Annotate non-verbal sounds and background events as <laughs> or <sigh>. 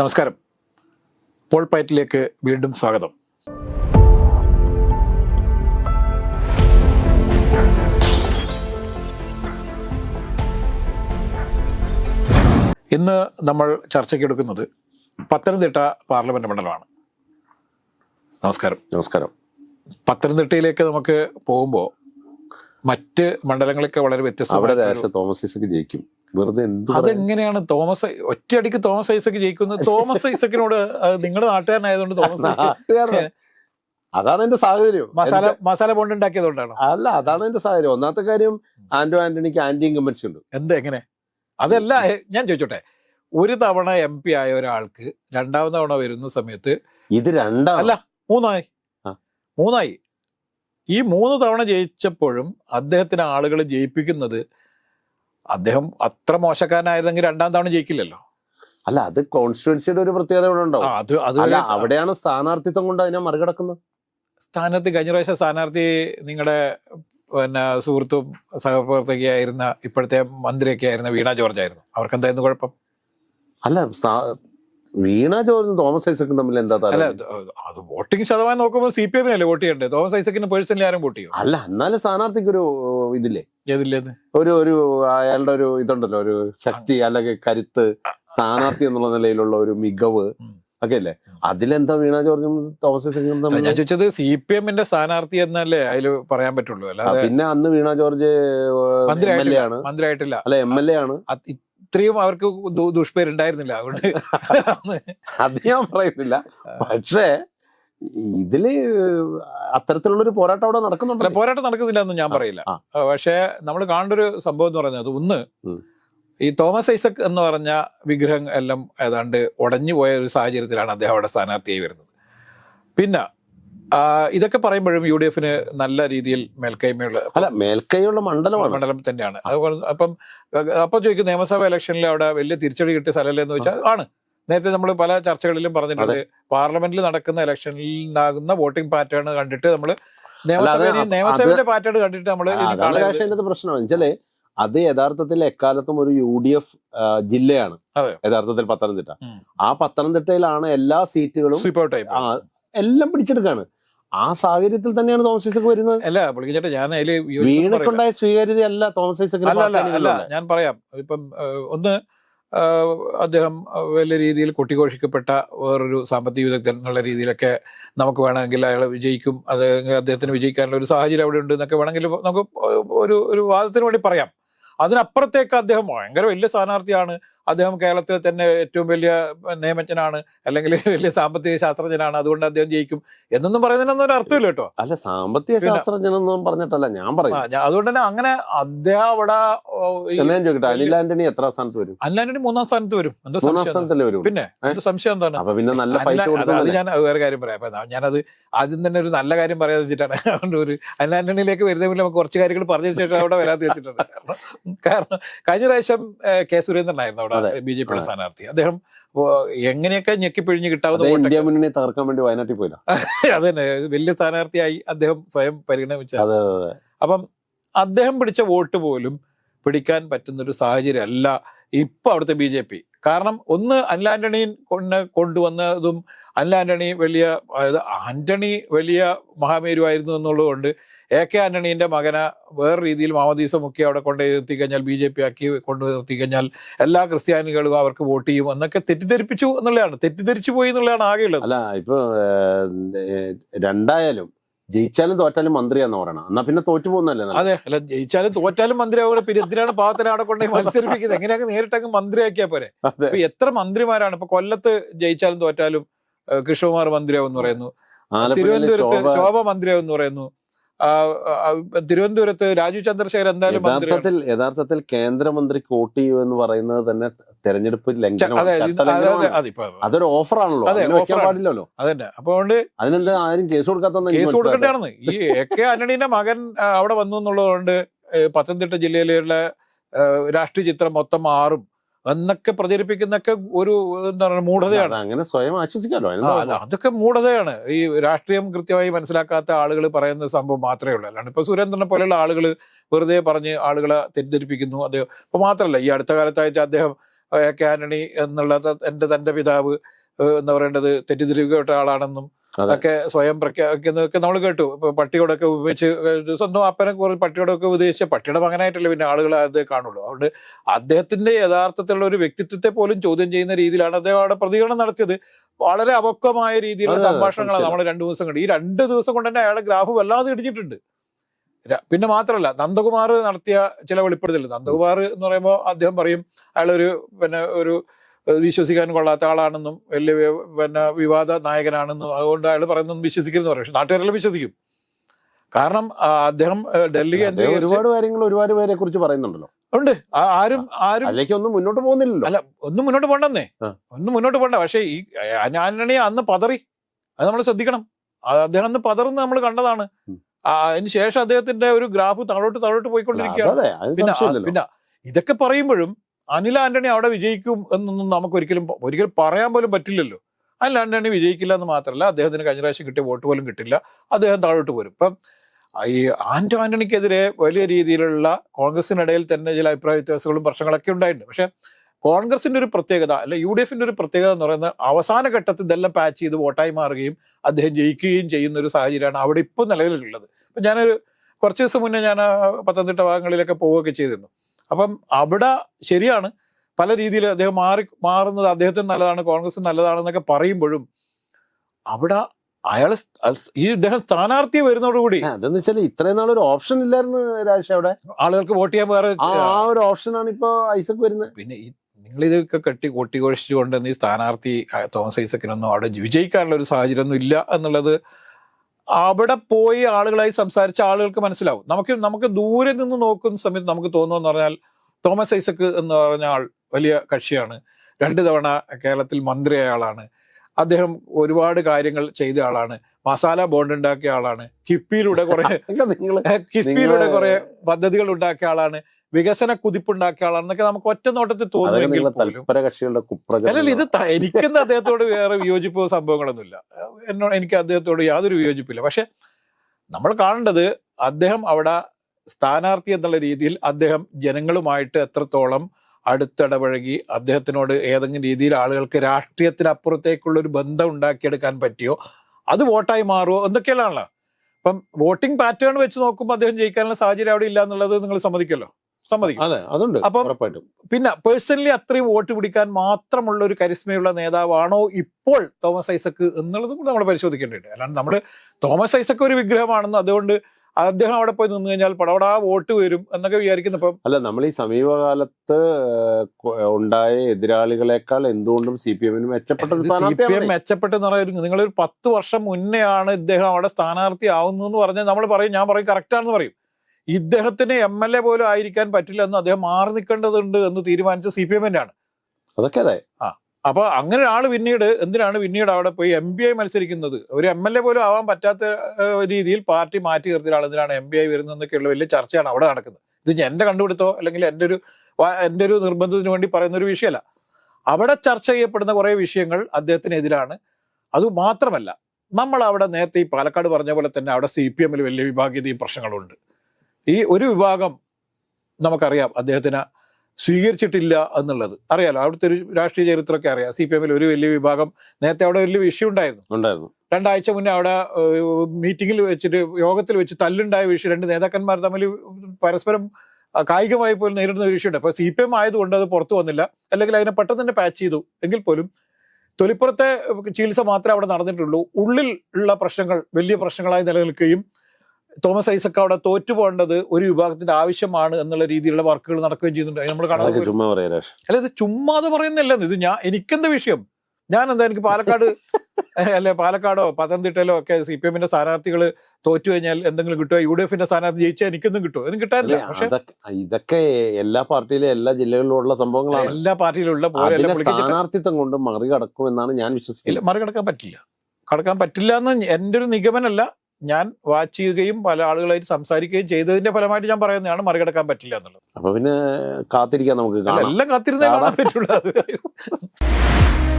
നമസ്കാരം. പോൾ പൈറ്റിലേക്ക് വീണ്ടും സ്വാഗതം. ഇന്ന് നമ്മൾ ചർച്ചയ്ക്ക് എടുക്കുന്നത് പത്തനംതിട്ട പാർലമെന്റ് മണ്ഡലമാണ്. നമസ്കാരം. നമസ്കാരം. പത്തനംതിട്ടയിലേക്ക് നമുക്ക് പോകുമ്പോൾ മറ്റ് മണ്ഡലങ്ങളൊക്കെ വളരെ രാഷ്ട്ര തോമസ് ഐസക് ജയിക്കും. വെറുതെ അതെങ്ങനെയാണ് തോമസ് ഒറ്റയടിക്ക് തോമസ് ഐസക്ക് ജയിക്കുന്നത് തോമസ് ഐസക്കിനോട് നിങ്ങളുടെ നാട്ടുകാരനായതുകൊണ്ട് തോമസ്. അതാണ് എന്റെ സാഹചര്യം. മസാല മസാല ബോണ്ട് ഉണ്ടാക്കിയതുകൊണ്ടാണ്? അല്ല അതാണ് എന്റെ സാഹചര്യം. ഒന്നാമത്തെ കാര്യം ആന്റോ ആന്റണിക്ക് ആന്റി ഇൻകമ്പൻസി ഉണ്ട്. എന്താ എങ്ങനെ? അതല്ല ഞാൻ ചോദിച്ചോട്ടെ. ഒരു തവണ എം പി ആയ ഒരാൾക്ക് രണ്ടാമത് തവണ വരുന്ന സമയത്ത് ഇത് രണ്ടാം അല്ല മൂന്നായി. മൂന്നായി. ഈ മൂന്ന് തവണ ജയിച്ചപ്പോഴും അദ്ദേഹത്തിന് ആളുകൾ ജയിപ്പിക്കുന്നത് അദ്ദേഹം അത്ര മോശക്കാരനായിരുന്നെങ്കിൽ രണ്ടാം തവണ ജയിക്കില്ലല്ലോ. അല്ല അത് കോൺസ്റ്റിറ്റ്യുവൻസിയുടെ ഒരു പ്രത്യേകത ഇവിടെ ഉണ്ടാവും. അത് അത് അല്ല അവിടെയാണ് സ്ഥാനാർത്ഥിത്വം കൊണ്ട് അതിനെ മറികടക്കുന്നത്. സ്ഥാനാർത്ഥി കഴിഞ്ഞ പ്രാവശ്യം സ്ഥാനാർത്ഥി നിങ്ങളുടെ പിന്നെ സുഹൃത്തും സഹപ്രവർത്തകയായിരുന്ന ഇപ്പോഴത്തെ മന്ത്രിയൊക്കെ ആയിരുന്ന വീണ ജോർജ് ആയിരുന്നു അവർക്ക് എന്തായിരുന്നു കുഴപ്പം? അല്ല വീണ ജോർജും തോമസ് ഐസക്കും തമ്മിൽ എന്താ അല്ല അത് വോട്ടിംഗ് ശതമാനം നോക്കുമ്പോൾ സി പി എമ്മിനല്ലേ വോട്ട് ചെയ്യണ്ടേ? തോമസ് ഐസക്കിന് പേഴ്സണലി ആരും വോട്ട് ചെയ്യും? അല്ല എന്നാലും സ്ഥാനാർത്ഥിക്ക് ഒരു ഇതില്ലേ? ഒരു ഒരു അയാളുടെ ഒരു ഇതുണ്ടല്ലോ ഒരു ശക്തി അല്ലെങ്കിൽ കരുത്ത് സ്ഥാനാർത്ഥി എന്നുള്ള നിലയിലുള്ള ഒരു മികവ്. ഒക്കെ അല്ലേ? അതിലെന്താ വീണ ജോർജും തോമസ് ഐസക്കും തമ്മിൽ? ഞാൻ ചോദിച്ചത് സി പി എമ്മിന്റെ സ്ഥാനാർത്ഥി എന്നല്ലേ അതിൽ പറയാൻ പറ്റുള്ളൂ? അല്ല പിന്നെ അന്ന് വീണ ജോർജ് എൽ മന്ത്രിയായിട്ടില്ല. അല്ലെ എം എൽ എ ആണ്. ഇത്രയും അവർക്ക് ദുഷ്പേരുണ്ടായിരുന്നില്ല. അതുകൊണ്ട് അത് ഞാൻ പറയുന്നില്ല. പക്ഷേ ഇതിൽ അത്തരത്തിലുള്ള ഒരു പോരാട്ടം അവിടെ നടക്കുന്നുണ്ട്? നടക്കുന്നുണ്ടല്ലോ പോരാട്ടം നടക്കുന്നില്ല എന്ന് ഞാൻ പറയില്ല. പക്ഷേ നമ്മൾ കാണേണ്ട ഒരു സംഭവം എന്ന് പറയുന്നത് ഒന്ന്. ഈ തോമസ് ഐസക് എന്ന് പറഞ്ഞ വിഗ്രഹം എല്ലാം ഏതാണ്ട് ഉടഞ്ഞു പോയ ഒരു സാഹചര്യത്തിലാണ് അദ്ദേഹം അവിടെ സ്ഥാനാർത്ഥിയായി വരുന്നത്. പിന്നെ ഇതൊക്കെ പറയുമ്പോഴും യു ഡി എഫിന് നല്ല രീതിയിൽ മേൽക്കൈമയുള്ള അല്ല മേൽക്കൈയുള്ള മണ്ഡലമാണ്. മണ്ഡലം തന്നെയാണ്. അതുപോലെ അപ്പം അപ്പൊ ചോദിക്കും നിയമസഭ ഇലക്ഷനിൽ അവിടെ വലിയ തിരിച്ചടി കിട്ടിയ സ്ഥലമല്ലേ എന്ന് വെച്ചാൽ ആണ്. നേരത്തെ നമ്മൾ പല ചർച്ചകളിലും പറഞ്ഞിട്ടുണ്ട്. പാർലമെന്റിൽ നടക്കുന്ന ഇലക്ഷനിൽ ഉണ്ടാകുന്ന വോട്ടിംഗ് പാറ്റേൺ കണ്ടിട്ട് നമ്മൾ നിയമസഭയുടെ പാറ്റേൺ കണ്ടിട്ട് നമ്മൾ പ്രശ്നം. വെച്ചാൽ അത് യഥാർത്ഥത്തിൽ എക്കാലത്തും ഒരു യു ഡി എഫ് ജില്ലയാണ്. യഥാർത്ഥത്തിൽ പത്തനംതിട്ട. ആ പത്തനംതിട്ടയിലാണ് എല്ലാ സീറ്റുകളും എല്ലാം പിടിച്ചെടുക്കാണ്. ആ സാഹചര്യത്തിൽ തന്നെയാണ് തോമസ് ഐസക് വരുന്നത്. അല്ല പുള്ളിക്കേട്ടെ ഞാൻ അതിൽ വീണക്കുണ്ടായ ഐസക്കിന് അല്ല തോമസ് ഐസക് അല്ല ഞാൻ പറയാം. ഇപ്പം ഒന്ന് അദ്ദേഹം വലിയ രീതിയിൽ കൊട്ടിഘോഷിക്കപ്പെട്ട വേറൊരു സാമ്പത്തിക വിദഗ്ധൻ എന്നുള്ള രീതിയിലൊക്കെ നമുക്ക് വേണമെങ്കിൽ അയാൾ വിജയിക്കും. അത് അദ്ദേഹത്തിന് വിജയിക്കാനുള്ള ഒരു സാഹചര്യം അവിടെ ഉണ്ട് എന്നൊക്കെ വേണമെങ്കിൽ നമുക്ക് ഒരു ഒരു വാദത്തിന് വേണ്ടി പറയാം. അതിനപ്പുറത്തേക്ക് അദ്ദേഹം ഭയങ്കര വലിയ സ്ഥാനാർത്ഥിയാണ്. അദ്ദേഹം കേരളത്തിൽ തന്നെ ഏറ്റവും വലിയ നിയമജ്ഞനാണ് അല്ലെങ്കിൽ വലിയ സാമ്പത്തിക ശാസ്ത്രജ്ഞനാണ്. അതുകൊണ്ട് അദ്ദേഹം ജയിക്കും എന്നൊന്നും പറയുന്നതിനൊന്നും ഒരു അർത്ഥമില്ല കേട്ടോ. അല്ല സാമ്പത്തിക ശാസ്ത്രജ്ഞനൊന്നും പറഞ്ഞിട്ടല്ല ഞാൻ പറയും. അതുകൊണ്ട് തന്നെ അങ്ങനെ അദ്ദേഹം അവിടെ ചോദിക്കട്ടെ അനിൽ ആന്റണി എത്ര സ്ഥാനത്ത് വരും? അനിൽ ആന്റണി മൂന്നാം സ്ഥാനത്ത് വരും. മൂന്നാം സ്ഥാനത്തല്ലേ വരും പിന്നെ സംശയം എന്താണ്? അപ്പൊ പിന്നെ നല്ല അത് ഞാൻ വേറെ കാര്യം പറയാം. അപ്പൊ ഞാനത് ആദ്യം തന്നെ ഒരു നല്ല കാര്യം പറയാതെ വെച്ചിട്ടാണ്. അതുകൊണ്ട് ഒരു അനിൽ വരുന്ന വരുന്നതിൽ നമുക്ക് കുറച്ച് കാര്യങ്ങൾ പറഞ്ഞതിന് ശേഷം അവിടെ വരാതെ വെച്ചിട്ടുണ്ട്. കാരണം കാരണം കഴിഞ്ഞ പ്രാവശ്യം കെ സുരേന്ദ്രനായിരുന്നു അവിടെ. ബി ജെ പിയുടെ. സ്ഥാനാർത്ഥി. അദ്ദേഹം എങ്ങനെയൊക്കെ ഞെക്കിപ്പിഴിഞ്ഞ് കിട്ടാവുന്ന ഇന്ത്യ മുന്നണി തകർക്കാൻ വേണ്ടി വയനാട്ടിൽ പോയില്ല. <laughs> അത് തന്നെ. വലിയ സ്ഥാനാർത്ഥിയായി അദ്ദേഹം സ്വയം പരിഗണിച്ച അപ്പം അദ്ദേഹം പിടിച്ച വോട്ട് പോലും പിടിക്കാൻ പറ്റുന്ന ഒരു സാഹചര്യം അല്ല ഇപ്പൊ അവിടുത്തെ ബി ജെ പി. കാരണം ഒന്ന് അനിൽ ആന്റണിയും കൊണ്ട് കൊണ്ടുവന്നതും അനിൽ ആന്റണി വലിയ അതായത് ആന്റണി വലിയ മഹാമേരുവായിരുന്നു എന്നുള്ളതുകൊണ്ട് എ കെ ആന്റണീന്റെ മകനെ വേറെ രീതിയിൽ മാമദീസ മുഖ്യ അവിടെ കൊണ്ട് നിർത്തിക്കഴിഞ്ഞാൽ ബി ജെ പി ആക്കി കൊണ്ട് നിർത്തിക്കഴിഞ്ഞാൽ എല്ലാ ക്രിസ്ത്യാനികളും അവർക്ക് വോട്ട് ചെയ്യും എന്നൊക്കെ തെറ്റിദ്ധരിപ്പിച്ചു എന്നുള്ളതാണ്. തെറ്റിദ്ധരിച്ചു പോയി എന്നുള്ളതാണ് ആകെയുള്ളത്. അല്ല ഇപ്പോൾ രണ്ടായാലും ജയിച്ചാലും തോറ്റാലും മന്ത്രിയാന്ന് പറയണം. എന്നാ പിന്നെ തോറ്റു പോകുന്നല്ലേ അതെ അല്ല ജയിച്ചാലും തോറ്റാലും മന്ത്രിയാവുക പിന്നെ എന്തിനാണ് പാവത്തിനെ അവിടെ കൊണ്ടേ മത്സരിപ്പിക്കുന്നത്? എങ്ങനെയൊക്കെ നേരിട്ടങ്ങ് മന്ത്രിയാക്കിയാ പോരെ? ഇപ്പൊ എത്ര മന്ത്രിമാരാണ്? ഇപ്പൊ കൊല്ലത്ത് ജയിച്ചാലും തോറ്റാലും കൃഷ്ണകുമാർ മന്ത്രിയാവും എന്ന് പറയുന്നു. തിരുവനന്തപുരത്ത് ശോഭ മന്ത്രിയാവും എന്ന് പറയുന്നു. തിരുവനന്തപുരത്ത് രാജീവ് ചന്ദ്രശേഖർ എന്തായാലും യഥാർത്ഥത്തിൽ യഥാർത്ഥത്തിൽ കേന്ദ്രമന്ത്രി വോട്ട് ചെയ്യൂ എന്ന് പറയുന്നത് തന്നെ തെരഞ്ഞെടുപ്പ് അതൊരു ഓഫർ ആണല്ലോ പാടില്ലല്ലോ. അതന്നെ. അപ്പൊ അതുകൊണ്ട് അതിനെന്താ ആരും കേസ് കൊടുക്കാത്ത കേസ് കൊടുക്കേണ്ടതാണ് ഈ എ കെ ആന്റണീന്റെ മകൻ അവിടെ വന്നു എന്നുള്ളതുകൊണ്ട് പത്തനംതിട്ട ജില്ലയിലുള്ള രാഷ്ട്രീയ ചിത്രം മൊത്തം മാറും. എന്നൊക്കെ പ്രചരിപ്പിക്കുന്നൊക്കെ ഒരു എന്താ പറയുക മൂഢതയാണ്. അങ്ങനെ സ്വയം ആശ്വസിക്കാലോ? അതൊക്കെ മൂഢതയാണ്. ഈ രാഷ്ട്രീയം കൃത്യമായി മനസ്സിലാക്കാത്ത ആളുകൾ പറയുന്ന സംഭവം മാത്രമേ ഉള്ളൂ. അല്ലാണ്ട് ഇപ്പൊ സുരേന്ദ്രനെ പോലെയുള്ള ആളുകൾ വെറുതെ പറഞ്ഞ് ആളുകളെ തെറ്റിദ്ധരിപ്പിക്കുന്നു. അദ്ദേഹം ഇപ്പൊ മാത്രമല്ല ഈ അടുത്ത കാലത്തായിട്ട് അദ്ദേഹം എ കെ ആന്റണി എന്നുള്ള എന്റെ എന്റെ തന്റെ പിതാവ് എന്താ പറയേണ്ടത്? തെറ്റിദ്ധരിക്കപ്പെട്ട ആളാണെന്നും. ഒക്കെ സ്വയം പ്രഖ്യാപിക്കുന്നതൊക്കെ നമ്മൾ കേട്ടു. ഇപ്പൊ പട്ടിയോടൊക്കെ ഉപയോഗിച്ച് സ്വന്തം അപ്പനെ കുറച്ച് പട്ടിയോടൊക്കെ ഉപദേശിച്ച പട്ടിയുടെ മകനായിട്ടല്ലേ പിന്നെ ആളുകൾ അത് കാണുള്ളൂ. അതുകൊണ്ട് അദ്ദേഹത്തിന്റെ യഥാർത്ഥത്തിലുള്ള ഒരു വ്യക്തിത്വത്തെ പോലും ചോദ്യം ചെയ്യുന്ന രീതിയിലാണ് അദ്ദേഹം അവിടെ പ്രതികരണം നടത്തിയത്. വളരെ അപക്വമായ രീതിയിലുള്ള സംഭാഷണങ്ങളാണ് നമ്മൾ രണ്ടു ദിവസം കണ്ടു. ഈ രണ്ട് ദിവസം കൊണ്ട് തന്നെ അയാളുടെ ഗ്രാഫ് വല്ലാതെ ഇടിച്ചിട്ടുണ്ട് പിന്നെ മാത്രമല്ല നന്ദകുമാർ നടത്തിയ ചില വെളിപ്പെടുത്തൽ നന്ദകുമാർ എന്ന് പറയുമ്പോൾ അദ്ദേഹം പറയും അയാളൊരു പിന്നെ ഒരു വിശ്വസിക്കാൻ കൊള്ളാത്ത ആളാണെന്നും വലിയ പിന്നെ വിവാദ നായകനാണെന്നും അതുകൊണ്ട് അയാൾ പറയുന്നൊന്നും വിശ്വസിക്കുന്നു പറയും. പക്ഷെ നാട്ടുകാരെല്ലാം വിശ്വസിക്കും. കാരണം അദ്ദേഹം ഡൽഹി ഒരുപാട് കാര്യങ്ങൾ ഒരുപാട് പേരെ കുറിച്ച് പറയുന്നുണ്ടല്ലോ. ഉണ്ട്. ആരും ആരും ഒന്നും മുന്നോട്ട് പോകുന്നില്ലല്ലോ. അല്ല ഒന്നും മുന്നോട്ട് പോണ്ടെന്നേ. ഒന്നും മുന്നോട്ട് പോണ്ട. പക്ഷേ ഈ ഞാനണി അന്ന് പതറി. അത് നമ്മൾ ശ്രദ്ധിക്കണം. അദ്ദേഹം അന്ന് പതറുന്ന നമ്മൾ കണ്ടതാണ്. അതിന് ശേഷം അദ്ദേഹത്തിന്റെ ഒരു ഗ്രാഫ് താഴോട്ട് താഴോട്ട് പോയിക്കൊണ്ടിരിക്കുകയാണ്. പിന്നെ ഇതൊക്കെ പറയുമ്പോഴും അനിൽ ആന്റണി അവിടെ വിജയിക്കും എന്നൊന്നും നമുക്ക് ഒരിക്കലും ഒരിക്കലും പറയാൻ പോലും പറ്റില്ലല്ലോ. അനിൽ ആന്റണി വിജയിക്കില്ല എന്ന് മാത്രമല്ല അദ്ദേഹത്തിന് കഴിഞ്ഞ പ്രാവശ്യം കിട്ടിയ വോട്ട് പോലും കിട്ടില്ല. അദ്ദേഹം താഴോട്ട് വരും ഇപ്പം ഈ ആന്റോ ആന്റണിക്കെതിരെ വലിയ രീതിയിലുള്ള കോൺഗ്രസിനിടയിൽ തന്നെ ചില അഭിപ്രായ വ്യത്യാസങ്ങളും പ്രശ്നങ്ങളൊക്കെ ഉണ്ടായിട്ടുണ്ട്. പക്ഷെ കോൺഗ്രസിന്റെ ഒരു പ്രത്യേകത അല്ലെ യു ഡി എഫിന്റെ ഒരു പ്രത്യേകത എന്ന് പറയുന്നത് അവസാന ഘട്ടത്തിൽ ഇതെല്ലാം പാച്ച് ചെയ്ത് വോട്ടായി മാറുകയും അദ്ദേഹം ജയിക്കുകയും ചെയ്യുന്ന ഒരു സാഹചര്യമാണ് അവിടെ ഇപ്പോൾ നിലവിലുള്ളത്. അപ്പം ഞാനൊരു കുറച്ച് ദിവസം മുന്നേ ഞാൻ പത്തനംതിട്ട ഭാഗങ്ങളിലൊക്കെ പോവുകയൊക്കെ ചെയ്തിരുന്നു. അപ്പം അവിടെ ശരിയാണ്. പല രീതിയിൽ അദ്ദേഹം മാറി മാറുന്നത് അദ്ദേഹത്തിന് നല്ലതാണ് കോൺഗ്രസ് നല്ലതാണെന്നൊക്കെ പറയുമ്പോഴും അവിടെ അയാൾ ഈ ഇദ്ദേഹം സ്ഥാനാർത്ഥി വരുന്നതോടുകൂടി അതെന്ന് വെച്ചാൽ ഇത്രയും നാൾ ഒരു ഓപ്ഷൻ ഇല്ലായിരുന്നു രാജേഷ് അവിടെ. ആളുകൾക്ക് വോട്ട് ചെയ്യാൻ വേറെ ആ ഒരു ഓപ്ഷനാണ് ഇപ്പൊ ഐസക് വരുന്നത്. പിന്നെ ഈ നിങ്ങൾ ഇതൊക്കെ കെട്ടി കൊട്ടിഘോഷിച്ചുകൊണ്ട് ഈ സ്ഥാനാർത്ഥി തോമസ് ഐസക്കിനൊന്നും അവിടെ വിജയിക്കാനുള്ള ഒരു സാഹചര്യം ഒന്നും ഇല്ല എന്നുള്ളത് അവിടെ പോയി ആളുകളായി സംസാരിച്ച ആളുകൾക്ക് മനസ്സിലാവും. നമുക്ക് നമുക്ക് ദൂരെ നിന്ന് നോക്കുന്ന സമയത്ത് നമുക്ക് തോന്നുമെന്ന് പറഞ്ഞാൽ തോമസ് ഐസക്ക് എന്ന് പറഞ്ഞ ആൾ വലിയ കക്ഷിയാണ്. രണ്ട് തവണ കേരളത്തിൽ മന്ത്രിയായ ആളാണ്. അദ്ദേഹം ഒരുപാട് കാര്യങ്ങൾ ചെയ്ത ആളാണ്. മസാല ബോണ്ട് ഉണ്ടാക്കിയ ആളാണ്. കിഫ്ബിയിലൂടെ കുറെ <laughs> കിഫ്ബിയിലൂടെ കുറെ പദ്ധതികൾ ഉണ്ടാക്കിയ ആളാണ്. വികസന കുതിപ്പുണ്ടാക്കിയ ആളാണെന്നൊക്കെ നമുക്ക് ഒറ്റ നോട്ടത്തിൽ തോന്നുന്നു അല്ലല്ല ഇത് എനിക്കെന്ന് അദ്ദേഹത്തോട് വേറെ വിയോജിപ്പോ സംഭവങ്ങളൊന്നുമില്ല. എന്നോട് എനിക്ക് അദ്ദേഹത്തോട് യാതൊരു വിയോജിപ്പില്ല. പക്ഷെ നമ്മൾ കാണേണ്ടത് അദ്ദേഹം അവിടെ സ്ഥാനാർത്ഥി എന്നുള്ള രീതിയിൽ അദ്ദേഹം ജനങ്ങളുമായിട്ട് എത്രത്തോളം അടുത്തിടപഴകി അദ്ദേഹത്തിനോട് ഏതെങ്കിലും രീതിയിൽ ആളുകൾക്ക് രാഷ്ട്രീയത്തിനപ്പുറത്തേക്കുള്ള ഒരു ബന്ധം ഉണ്ടാക്കിയെടുക്കാൻ പറ്റിയോ അത് വോട്ടായി മാറുമോ എന്തൊക്കെയാണല്ലോ അപ്പം വോട്ടിംഗ് പാറ്റേൺ വെച്ച് നോക്കുമ്പോൾ അദ്ദേഹം ജയിക്കാനുള്ള സാഹചര്യം അവിടെ ഇല്ല എന്നുള്ളത് നിങ്ങൾ സമ്മതിക്കല്ലോ? സമ്മതിക്കും. അതെ അതുണ്ട്. അപ്പം- പിന്നെ പേഴ്സണലി അത്രയും വോട്ട് പിടിക്കാൻ മാത്രമുള്ള ഒരു കരിസ്മയുള്ള നേതാവാണോ ഇപ്പോൾ തോമസ് ഐസക്ക് എന്നുള്ളതും കൂടെ നമ്മൾ പരിശോധിക്കേണ്ടതുണ്ട്. അല്ലാണ്ട് നമ്മൾ തോമസ് ഐസക്ക് ഒരു വിഗ്രഹമാണെന്ന് അതുകൊണ്ട് അദ്ദേഹം അവിടെ പോയി നിന്ന് കഴിഞ്ഞാൽ പടവടാ വോട്ട് വരും എന്നൊക്കെ വിചാരിക്കുന്നു. ഇപ്പം അല്ല നമ്മൾ ഈ സമീപകാലത്ത് ഉണ്ടായ എതിരാളികളെക്കാൾ എന്തുകൊണ്ടും സി പി എമ്മിന് മെച്ചപ്പെട്ട സി പി എം മെച്ചപ്പെട്ടെന്ന് പറയുന്നത് നിങ്ങളൊരു പത്ത് വർഷം മുന്നെയാണ് ഇദ്ദേഹം അവിടെ സ്ഥാനാർത്ഥി ആവുന്നു എന്ന് പറഞ്ഞാൽ നമ്മൾ പറയും ഞാൻ പറയും കറക്റ്റാണെന്ന് പറയും. ഇദ്ദേഹത്തിന് എം എൽ എ പോലും ആയിരിക്കാൻ പറ്റില്ല എന്ന് അദ്ദേഹം മാറി നിൽക്കേണ്ടതുണ്ട് എന്ന് തീരുമാനിച്ച സി പി എമ്മിന്റെ ആണ് അതൊക്കെ അതെ അപ്പൊ അങ്ങനെ ഒരാൾ പിന്നീട് എന്തിനാണ് പിന്നീട് അവിടെ പോയി എം ബി ഐ മത്സരിക്കുന്നത്? ഒരു എം എൽ എ പോലും ആവാൻ പറ്റാത്ത രീതിയിൽ പാർട്ടി മാറ്റി നിർത്തിയ ആൾ എന്തിനാണ് എം ബി ഐ വരുന്നതെന്നൊക്കെയുള്ള വലിയ ചർച്ചയാണ് അവിടെ നടക്കുന്നത്. ഇത് എന്റെ കണ്ടുപിടുത്തോ അല്ലെങ്കിൽ എന്റെ ഒരു എന്റെ ഒരു നിർബന്ധത്തിന് വേണ്ടി പറയുന്ന ഒരു വിഷയമല്ല. അവിടെ ചർച്ച ചെയ്യപ്പെടുന്ന കുറെ വിഷയങ്ങൾ അദ്ദേഹത്തിനെതിരാണ്. അത് മാത്രമല്ല നമ്മൾ അവിടെ നേരത്തെ ഈ പാലക്കാട് പറഞ്ഞ പോലെ തന്നെ അവിടെ സി പി എമ്മിൽ വലിയ വിഭാഗീയതയും പ്രശ്നങ്ങളുണ്ട്. ഈ ഒരു വിഭാഗം നമുക്കറിയാം അദ്ദേഹത്തിന് സ്വീകരിച്ചിട്ടില്ല എന്നുള്ളത്. അറിയാലോ അവിടുത്തെ ഒരു രാഷ്ട്രീയ ചരിത്രമൊക്കെ അറിയാം. സി പി എമ്മിൽ ഒരു വലിയ വിഭാഗം നേരത്തെ അവിടെ വലിയ വിഷയം ഉണ്ടായിരുന്നു. ഉണ്ടായിരുന്നു. രണ്ടാഴ്ച മുന്നേ അവിടെ മീറ്റിംഗിൽ വെച്ചിട്ട് യോഗത്തിൽ വെച്ച് തല്ലുണ്ടായ വിഷയം രണ്ട് നേതാക്കന്മാർ തമ്മിൽ പരസ്പരം കായികമായി പോലും നേരിടുന്ന ഒരു വിഷയമുണ്ട്. അപ്പൊ സി പി എം ആയതുകൊണ്ട് അത് പുറത്തു വന്നില്ല. അല്ലെങ്കിൽ അതിനെ പെട്ടെന്ന് തന്നെ പാച്ച് ചെയ്തു. എങ്കിൽ പോലും തൊലിപ്പുറത്തെ ചികിത്സ മാത്രമേ അവിടെ നടന്നിട്ടുള്ളൂ. ഉള്ളിൽ ഉള്ള പ്രശ്നങ്ങൾ വലിയ പ്രശ്നങ്ങളായി നിലനിൽക്കുകയും തോമസ് ഐസക് അവിടെ തോറ്റു പോകേണ്ടത് ഒരു വിഭാഗത്തിന്റെ ആവശ്യമാണ് എന്നുള്ള രീതിയിലുള്ള വർക്കുകൾ നടക്കുകയും ചെയ്യുന്നുണ്ട്. നമ്മൾ കാണാൻ ചുമ്മാ പറയാ അല്ല ഇത് ചുമ്മാതെ പറയുന്നില്ല. ഇത് ഞാൻ എനിക്കെന്താ വിഷയം? ഞാൻ എന്താ എനിക്ക് പാലക്കാട് <laughs> അല്ലെ പാലക്കാടോ പത്തനംതിട്ടയിലോ ഒക്കെ സി പി എമ്മിന്റെ സ്ഥാനാർത്ഥികൾ തോറ്റു കഴിഞ്ഞാൽ എന്തെങ്കിലും കിട്ടുമോ? യു ഡി എഫിന്റെ സ്ഥാനാർത്ഥി ജയിച്ചാൽ എനിക്കൊന്നും കിട്ടുമോ? ഒന്നും കിട്ടാനില്ല പക്ഷെ ഇതൊക്കെ എല്ലാ പാർട്ടിയിലും എല്ലാ ജില്ലകളിലും ഉള്ള സംഭവങ്ങളാണ്. എല്ലാ പാർട്ടിയിലുള്ള സ്ഥാനാർത്ഥിത്വം കൊണ്ട് മറികടക്കും എന്നാണ് ഞാൻ വിശ്വസിക്കുന്നത്. മറികടക്കാൻ പറ്റില്ല. കടക്കാൻ പറ്റില്ല എന്ന് എന്റെ ഒരു നിഗമനല്ല ഞാൻ വാച്ച് ചെയ്യുകയും പല ആളുകളായിട്ട് സംസാരിക്കുകയും ചെയ്തതിന്റെ ഫലമായിട്ട് ഞാൻ പറയുന്നതാണ് മറികടക്കാൻ പറ്റില്ല എന്നുള്ളത്. അപ്പൊ പിന്നെ കാത്തിരിക്കാൻ നമുക്ക് എല്ലാം കാത്തിരുന്നേ കാണാൻ പറ്റുള്ളൂ. <laughs>